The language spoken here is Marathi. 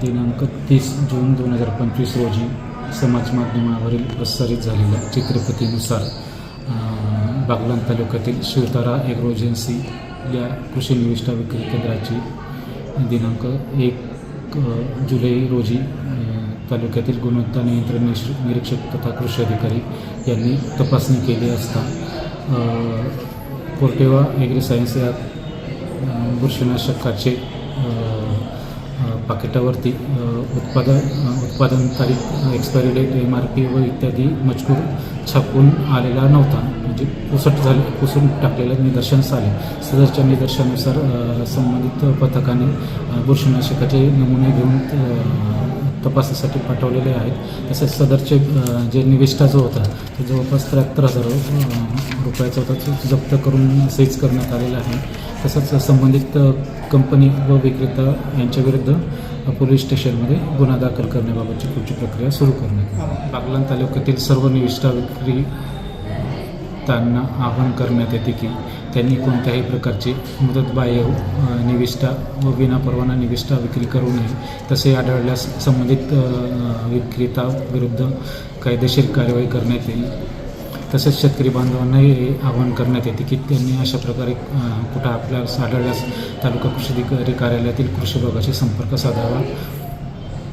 दिनांक तीस जून दोन हजार पंचवीस रोजी समाज माध्यमावरील प्रसारित झालेल्या चित्रपतीनुसार बागलान तालुक्यातील शिवतारा एग्रोजन्सी या कृषी निविष्ठा विक्री केंद्राची दिनांक एक जुलै रोजी तालुक्यातील गुणवत्ता नियंत्रण निरीक्षक तथा कृषी अधिकारी यांनी तपासणी केली असता कोर्टेवा ॲग्री सायन्स या बुरशीनाशकाचे पाकिटावरती उत्पादन उत्पादन तारीख expiry date M R P व इत्यादी मजकूर छापून आलेला नव्हता. म्हणजे पुसट झाले पुसून टाकलेलं निदर्शनास आले. सदरच्या निदर्शनानुसार संबंधित पथकाने बुरशीनाशकाचे नमुने घेऊन तपासासाठी पाठवलेले आहेत. तसेच सदरचे जे निविष्ठा जो होता तो जवळपास त्र्याहत्तर हजार रुपयाचा होता. तो जप्त करून सीज करण्यात आलेला आहे. तसंच संबंधित कंपनी व विक्रेता यांच्याविरुद्ध पोलीस स्टेशनमध्ये गुन्हा दाखल करण्याबाबतची पुढची प्रक्रिया सुरू करण्यात आली बागलाण तालुक्यातील सर्व निविष्ठा विक्री त्यांना आवाहन करण्यात येते की त्यांनी कोणत्याही प्रकारची मुदतबाह्य निविष्ठा व विनापरवाना निविष्ठा विक्री करू नये तसे आढळल्यास संबंधित विक्रेता विरुद्ध कायदेशीर कार्यवाही करण्यात येईल. तसेच शेतकरी बांधवांनाही हे आवाहन करण्यात येते की त्यांनी अशा प्रकारे कुठं आपल्यास आढळल्यास तालुका कृषी अधिकारी कार्यालयातील कृषी विभागाशी संपर्क साधावा.